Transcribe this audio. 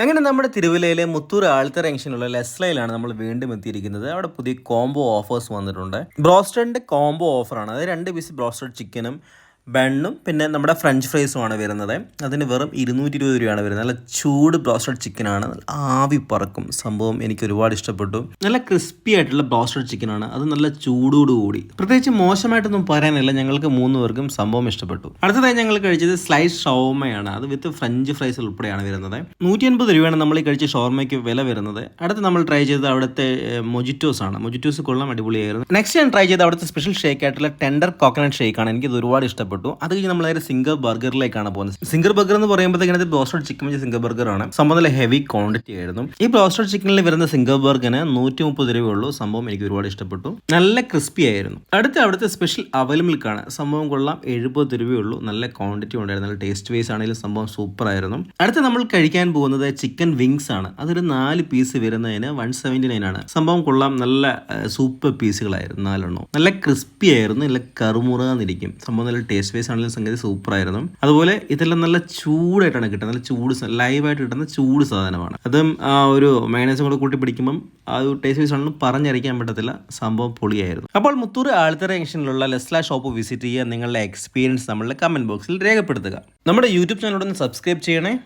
അങ്ങനെ നമ്മുടെ തിരുവല്ലയിലെ മുത്തൂർ ആൾത്തറ ജംഗ്ഷനിലുള്ള ലെസ്ലയിലാണ് നമ്മൾ വീണ്ടും എത്തിയിരിക്കുന്നത്. അവിടെ പുതിയ കോംബോ ഓഫേഴ്സ് വന്നിട്ടുണ്ട്. ബ്രോസ്റ്റഡിന്റെ കോംബോ ഓഫറാണ് അതായത് രണ്ട് പീസ് ബ്രോസ്റ്റഡ് ചിക്കനും ബണ്ണും പിന്നെ നമ്മുടെ ഫ്രഞ്ച് ഫ്രൈസുമാണ് വരുന്നത്. അതിന് വെറും ഇരുന്നൂറ്റി ഇരുപത് രൂപയാണ് വരുന്നത്. നല്ല ചൂട് ബ്രോസ്റ്റഡ് ചിക്കനാണ് ആവി പറക്കും. സംഭവം എനിക്ക് ഒരുപാട് ഇഷ്ടപ്പെട്ടു. നല്ല ക്രിസ്പി ആയിട്ടുള്ള ബ്രോസ്റ്റഡ് ചിക്കനാണ് അത് നല്ല ചൂടോടുകൂടി പ്രത്യേകിച്ച് മോശമായിട്ടൊന്നും പറയാനില്ല. ഞങ്ങൾക്ക് മൂന്ന് പേർക്കും സംഭവം ഇഷ്ടപ്പെട്ടു. അടുത്തതായി ഞങ്ങൾ കഴിച്ചത് സ്ലൈസ് ഷോർമയാണ് അത് വിത്ത് ഫ്രഞ്ച് ഫ്രൈസ് ഉൾപ്പെടെയാണ് വരുന്നത്. നൂറ്റി അൻപത് രൂപയാണ് നമ്മൾ ഈ കഴിച്ച ഷോർമയ്ക്ക് വില വരുന്നത്. അടുത്ത് നമ്മൾ ട്രൈ ചെയ്തത് അവിടുത്തെ മൊജിറ്റോസ് ആണ്. മൊജിറ്റോസ് കൊള്ളാം അടിപൊളിയായിരുന്നു. നെക്സ്റ്റ് ഞാൻ ട്രൈ ചെയ്ത അവിടുത്തെ സ്പെഷ്യൽ ഷേക്ക് ആയിട്ടുള്ള ടെൻഡർ കോക്കനട്ട് ഷേക്ക് ആണ്. എനിക്ക് ഇത് ഒരുപാട് ഇഷ്ടപ്പെട്ടു. അത് കഴിഞ്ഞ് നമ്മൾ നേരെ സിംഗർ ബർഗറിലേക്കാണ് പോകുന്നത്. സിംഗർ ബർഗർ എന്ന് പറയുമ്പോഴത്തേക്കും അത് ബ്രോസ്റ്റഡ് ചിക്കൻ വെച്ച് സിംഗർ ബർഗർ ആണ്. സംഭവം നല്ല ഹെവി ക്വാണ്ടിറ്റി ആയിരുന്നു. ഈ ബ്രോസ്റ്റഡ് ചിക്കനിൽ വരുന്ന സിംഗർ ബർഗറിന് നൂറ്റി മുപ്പത് രൂപയുള്ളൂ. സംഭവം എനിക്ക് ഒരുപാട് ഇഷ്ടപ്പെട്ടു. നല്ല ക്രിസ്പി ആയിരുന്നു. അടുത്ത അവിടുത്തെ സ്പെഷ്യൽ അവൽ മിൽക്കാണ് സംഭവം കൊള്ളാം. എഴുപത് രൂപയുള്ളൂ. നല്ല ക്വാണ്ടിറ്റി ഉണ്ടായിരുന്നു. നല്ല ടേസ്റ്റ് വൈസ് ആണെങ്കിലും സംഭവം സൂപ്പർ ആയിരുന്നു. അടുത്ത് നമ്മൾ കഴിക്കാൻ പോകുന്നത് ചിക്കൻ വിങ്സ് ആണ്. അതൊരു നാല് പീസ് വരുന്നതിന് വൺ സെവന്റി നയൻ ആണ്. സംഭവം കൊള്ളാം. നല്ല സൂപ്പർ പീസുകളായിരുന്നു. നാലെണ്ണം. നല്ല ക്രിസ്പി ആയിരുന്നു. നല്ല കറുമുറാന്നിരിക്കും. സംഭവം നല്ല ടേസ്റ്റ് വൈസ് ആണെങ്കിലും സംഗതി സൂപ്പർ ആയിരുന്നു അതുപോലെ ഇതെല്ലാം നല്ല ചൂടായിട്ടാണ് കിട്ടുന്നത്. നല്ല ചൂട് ലൈവായിട്ട് കിട്ടുന്ന ചൂട് സാധനമാണ്. അതും ആ ഒരു മൈനസും കൂടെ കൂട്ടി പിടിക്കുമ്പം ആ ഒരു ടേസ്റ്റ് വൈസ് ആണെങ്കിലും പറഞ്ഞറിയിക്കാൻ പറ്റത്തില്ല. സംഭവം പൊളിയായിരുന്നു. അപ്പോൾ മുത്തൂർ ആൾത്തറ ജംഗ്ഷനിലുള്ള ലെസ്ല ഷോപ്പ് വിസിറ്റ് ചെയ്യുക നിങ്ങളുടെ എക്സ്പീരിയൻസ് നമ്മളുടെ കമന്റ് ബോക്സിൽ രേഖപ്പെടുത്തുക. നമ്മുടെ യൂട്യൂബ് ചാനലോടൊന്ന് സബ്സ്ക്രൈബ് ചെയ്യണേ.